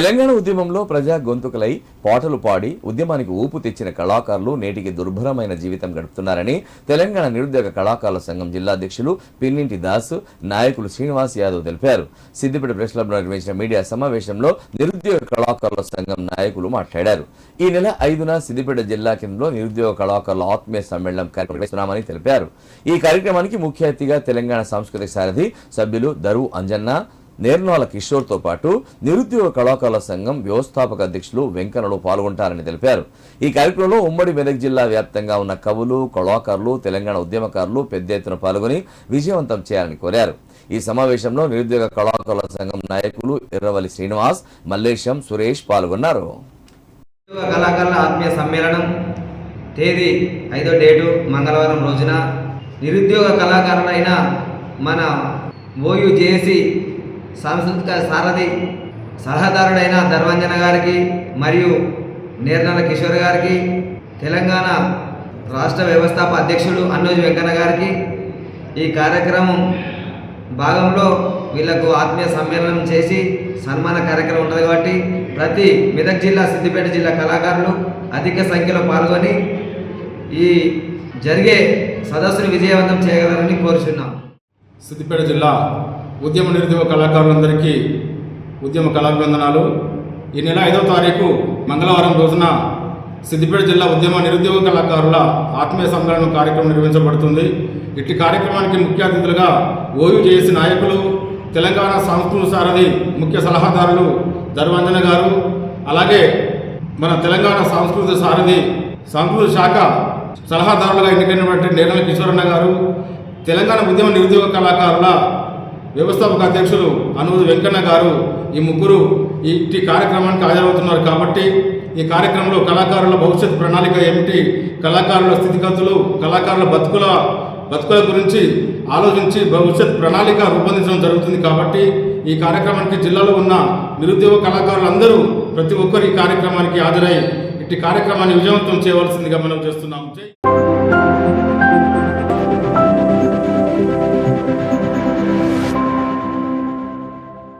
తెలంగాణ ఉద్యమంలో ప్రజా గొంతుకలై పాటలు పాడి ఉద్యమానికి ఊపు తెచ్చిన కళాకారులు నేటికి దుర్భరమైన జీవితం గడుపుతున్నారని తెలంగాణ నిరుద్యోగ కళాకారుల సంఘం జిల్లా అధ్యక్షులు పిన్నింటి దాస్ నాయకులు శ్రీనివాస్ యాదవ్ తెలిపారు. సిద్దిపేట ప్రెస్ క్లబ్లో నిర్వహించిన మీడియా సమావేశంలో నిరుద్యోగ కళాకారుల సంఘం నాయకులు మాట్లాడారు. ఈ నెల ఐదున సిద్దిపేట జిల్లా కేంద్రంలో నిరుద్యోగ కళాకారుల ఆత్మీయ సమ్మేళనం కార్యక్రమం తెలిపారు. ఈ కార్యక్రమానికి ముఖ్య అతిథిగా తెలంగాణ సాంస్కృతిక సారథి సభ్యులు దరు అంజన్న నేర్నాల కిషోర్తో పాటు నిరుద్యోగ కళాకారుల సంఘం వ్యవస్థాపక అధ్యక్షులు వెంకన్నలు పాల్గొంటారని తెలిపారు. ఈ కార్యక్రమంలో ఉమ్మడి మెదక్ జిల్లా వ్యాప్తంగా ఉన్న కవులు కళాకారులు తెలంగాణ ఉద్యమకారులు పెద్ద ఎత్తున పాల్గొని విజయవంతం చేయాలని కోరారు. ఈ సమావేశంలో నిరుద్యోగ కళాకారుల సంఘం నాయకులు ఎర్రవల్లి శ్రీనివాస్ మల్లేశం సురేష్ పాల్గొన్నారు. కళాకారుల ఆత్మీయ సమ్మేళనం తేదీ ఐదో డేటు మంగళవారం రోజున నిరుద్యోగ కళాకారులైన మన ఓయు సాంస్కృతిక సారథి సలహాదారుడైన ధర్మంజన గారికి మరియు నేర్నల కిషోర్ గారికి తెలంగాణ రాష్ట్ర వ్యవస్థాప అధ్యక్షుడు అన్నోజు వెంకన్న గారికి ఈ కార్యక్రమం భాగంలో వీళ్ళకు ఆత్మీయ సమ్మేళనం చేసి సన్మాన కార్యక్రమం ఉంటుంది కాబట్టి ప్రతి మెదక్ జిల్లా సిద్దిపేట జిల్లా కళాకారులు అధిక సంఖ్యలో పాల్గొని ఈ జరిగే సదస్సును విజయవంతం చేయగలరని కోరుచున్నాం. సిద్దిపేట జిల్లా ఉద్యమ నిరుద్యోగ కళాకారులందరికీ ఉద్యమ కళాభివందనాలు ఈ నెల ఐదవ తారీఖు మంగళవారం రోజున సిద్దిపేట జిల్లా ఉద్యమ నిరుద్యోగ కళాకారుల ఆత్మీయ సమ్మేళనం కార్యక్రమం నిర్వహించబడుతుంది. ఇట్టి కార్యక్రమానికి ముఖ్య అతిథులుగా ఓయూ నాయకులు తెలంగాణ సంస్కృతి సారథి ముఖ్య సలహాదారులు ధర్వాంజన గారు అలాగే మన తెలంగాణ సంస్కృతి సారథి సంస్కృతి శాఖ సలహాదారులుగా ఎన్నికైనటువంటి నేరల కిషోరన్న గారు తెలంగాణ ఉద్యమ నిరుద్యోగ కళాకారుల వ్యవస్థాపక అధ్యక్షులు అనుమతి వెంకన్న గారు ఈ ముగ్గురు ఈ ఇట్టి కార్యక్రమానికి హాజరవుతున్నారు కాబట్టి ఈ కార్యక్రమంలో కళాకారుల భవిష్యత్ ప్రణాళిక ఏమిటి? కళాకారుల స్థితిగతులు కళాకారుల బతుకుల బతుకుల గురించి ఆలోచించి భవిష్యత్ ప్రణాళిక రూపొందించడం జరుగుతుంది కాబట్టి ఈ కార్యక్రమానికి జిల్లాలో ఉన్న నిరుద్యోగ కళాకారులందరూ ప్రతి ఒక్కరు ఈ కార్యక్రమానికి హాజరై ఇట్టి కార్యక్రమాన్ని విజయవంతం చేయవలసిందిగా మనం చేస్తున్నాం.